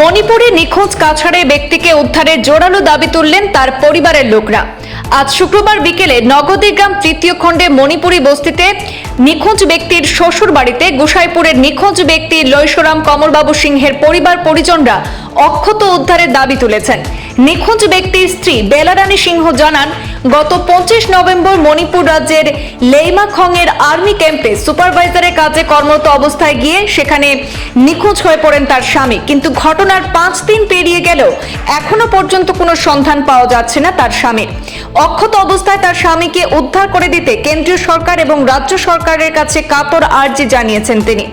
মণিপুরে নিখোঁজ কাছাড়ে ব্যক্তিকে উদ্ধারের জোরালো দাবি তুললেন তার পরিবারের লোকরা। আজ শুক্রবার বিকেলে নগদীগ্রাম তৃতীয় খণ্ডে মণিপুরি বস্তিতে নিখোঁজ ব্যক্তির শ্বশুর বাড়িতে গোসাইপুরের নিখোঁজ ব্যক্তি লৈশরাম কমলবাবু সিংহের পরিবার পরিজনরা অক্ষত উদ্ধারের দাবি তুলেছেন। নিখোঁজ ব্যক্তির স্ত্রী বেলারানী সিংহ জানান, গত পঁচিশ নভেম্বর মণিপুর রাজ্যের লেইমাখং এর আর্মি ক্যাম্পে সুপারভাইজারের কাজে কর্মরত অবস্থায় গিয়ে সেখানে নিখোঁজ হয়ে পড়েন তার স্বামী। কিন্তু ঘটনার পাঁচ দিন পেরিয়ে গেলেও এখনও পর্যন্ত কোনো সন্ধান পাওয়া যাচ্ছে না তার স্বামীর অক্ষত অবস্থায় তার স্বামীকে উদ্ধার করে দিতে কেন্দ্রীয় সরকার এবং রাজ্য সরকারের কাছে কাতর আর্জি জানিয়েছেন তিনি।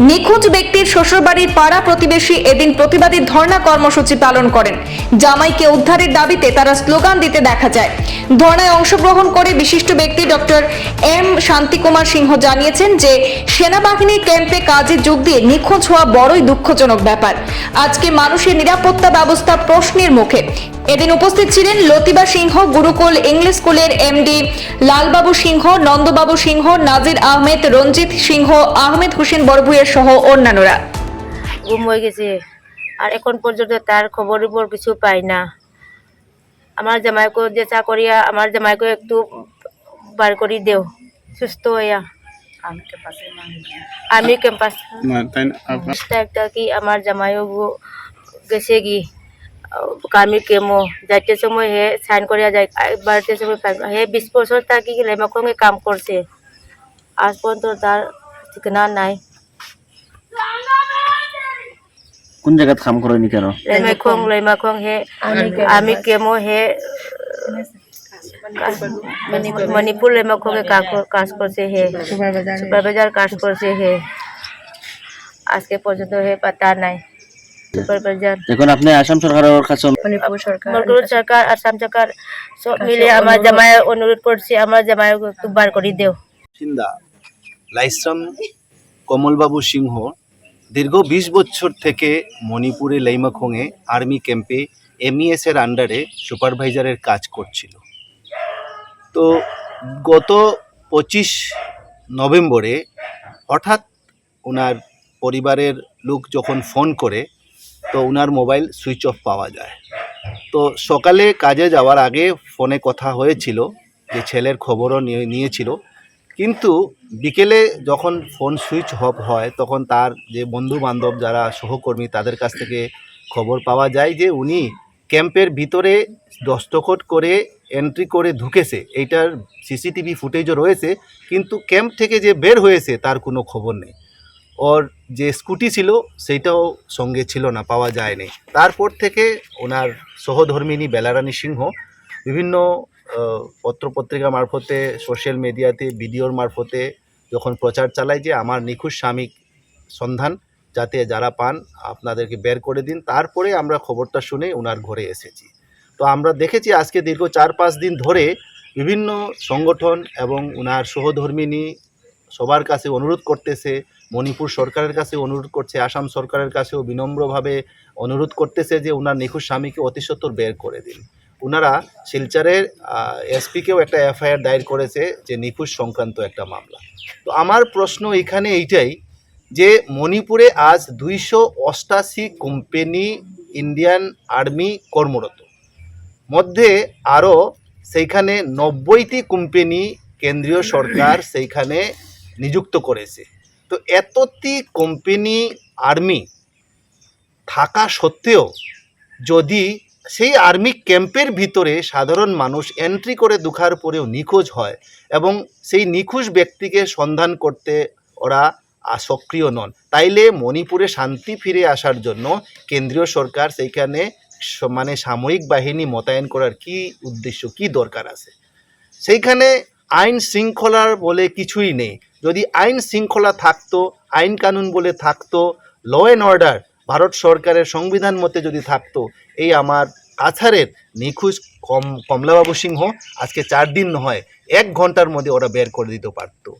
নিখোঁজ ব্যক্তির শ্বশুরবাড়ির পাড়া প্রতিবেশী এদিন প্রতিবাদী ধর্ণা কর্মসূচি পালন করেন। জামাইকে উদ্ধারের দাবিতে তারা স্লোগান দিতে দেখা যায়। ধর্ণায় অংশগ্রহণ করে বিশিষ্ট ব্যক্তি ডক্টর এম শান্তিকুমার সিংহ জানিয়েছেন যে সেনাবাহিনীর ক্যাম্পে কাজে যোগ দিয়ে নিখোঁজ হওয়া বড়ই দুঃখজনক ব্যাপার। আজকে মানুষের নিরাপত্তা ব্যবস্থা প্রশ্নের মুখে। এদিন উপস্থিত ছিলেন লতিবা সিংহ, গুরুকুল ইংলিশ স্কুলের এমডি লালবাবু সিংহ, নন্দবাবু সিংহ, নাজির আহমেদ, রঞ্জিত সিংহ, আহমেদ হোসেন বড়ভুইয়ের সহ অন্যান্যরা। গুম হয়ে গেছে। আর এখন পর্যন্ত তার খবর উপর কিছু পাই না। আমার জামাইকে যে চাকরিয়া আমার জামাইকে একটু বার করি দেও। সুস্থ হইয়া। আমি ক্যাম্পাস একটা কি আমার জামাইও গো- গেছে কি কামি কেমো যাইতে সময় হে সাইন করিয়া যায় বাড়িতে সময়। হে বিশ বছর থাকি লেমাকঙ্গে কাম করছে। আজ পর্যন্ত তার ঠিকানা নাই। কোন জায়গাত কাম করেনি কেন? লেমাকং লেমাকং হে আমি কেমো হে মণিপুর লেমাকঙ্গে কাজ করছে হে। সুপারভাইজার কাজ করছে হে। আজকে পর্যন্ত হে পাতা নাই। সুপারভাইজার এখন আপনি আসাম সরকারের কাছে মরগুর সরকার। আসাম সরকার সব মিলে আমার জামাই অনুরোধ করছি আমার জামাই একটু বার করে দেও। লাইশ্রাম কমলবাবু সিংহ দীর্ঘ বিশ বছর থেকে মণিপুরে লেইমাখংয়ে আর্মি ক্যাম্পে এমইএস এর আন্ডারে সুপারভাইজারের কাজ করছিল। তো গত পঁচিশ নভেম্বরে হঠাৎ ওনার পরিবারের লোক যখন ফোন করে, তো ওনার মোবাইল সুইচ অফ পাওয়া যায়। তো সকালে কাজে যাওয়ার আগে ফোনে কথা হয়েছিল যে ছেলের খবরও নিয়ে, নিয়েছিল। কিন্তু বিকেলে যখন ফোন সুইচ অফ হয়, তখন তার যে বন্ধু বান্ধব যারা সহকর্মী, তাদের কাছ থেকে খবর পাওয়া যায় যে উনি ক্যাম্পের ভিতরে দস্তখত করে এন্ট্রি করে ঢুকেছে। এইটার সিসিটিভি ফুটেজও রয়েছে, কিন্তু ক্যাম্প থেকে যে বের হয়েছে, তার কোনো খবর নেই। ওর যে স্কুটি ছিল, সেইটাও সঙ্গে ছিল না, পাওয়া যায়নি। তারপর থেকে ওনার সহধর্মিনী বেলারানী সিংহ বিভিন্ন পত্রপত্রিকা মারফতে সোশ্যাল মিডিয়াতে ভিডিওর মারফতে যখন প্রচার চালায় যে আমার নিখোঁজ স্বামী সন্ধান, যাতে যারা পান, আপনাদেরকে বের করে দিন। তারপরে আমরা খবরটা শুনে ওনার ঘরে এসেছি। তো আমরা দেখেছি আজকে দীর্ঘ চার পাঁচ দিন ধরে বিভিন্ন সংগঠন এবং ওনার সহধর্মিনী সবার কাছে অনুরোধ করতেছে, মণিপুর সরকারের কাছে অনুরোধ করছে, আসাম সরকারের কাছেও বিনম্রভাবে অনুরোধ করতেছে যে ওনার নিখোঁজ স্বামীকে অতি সত্বর বের করে দিন। ওনারা শিলচরের এসপিকেও একটা এফআইআর দায়ের করেছে যে নিখোঁজ সংক্রান্ত একটা মামলা। তো আমার প্রশ্ন এখানে এইটাই যে মণিপুরে আজ দুইশো অষ্টাশি কোম্পানি ইন্ডিয়ান আর্মি কর্মরত। মধ্যে আরও সেইখানে নব্বইটি কোম্পানি কেন্দ্রীয় সরকার সেইখানে নিযুক্ত করেছে। তো এতটি কোম্পানি আর্মি থাকা সত্ত্বেও যদি সেই আর্মি ক্যাম্পের ভিতরে সাধারণ মানুষ এন্ট্রি করে দুখার পরেও নিখোঁজ হয় এবং সেই নিখোঁজ ব্যক্তিকে সন্ধান করতে ওরা সক্রিয় নন। তাইলে মণিপুরে শান্তি ফিরে আসার জন্য কেন্দ্রীয় সরকার সেইখানে মানে সামরিক বাহিনী মোতায়েন করার কি উদ্দেশ্য, কি দরকার আছে? সেইখানে আইন শৃঙ্খলার বলে কিছুই নেই। যদি আইন শৃঙ্খলা থাকতো, আইন কানুন বলে থাকতো ল অ্যান্ড অর্ডার ভারত সরকারের সংবিধান মতে যদি থাকতো, এই আমার কাছারের নিখোঁজ কম, কমলাবাবু সিংহ আজকে চার দিন নয়, এক ঘণ্টার মধ্যে ওরা বের করে দিতে পারতো।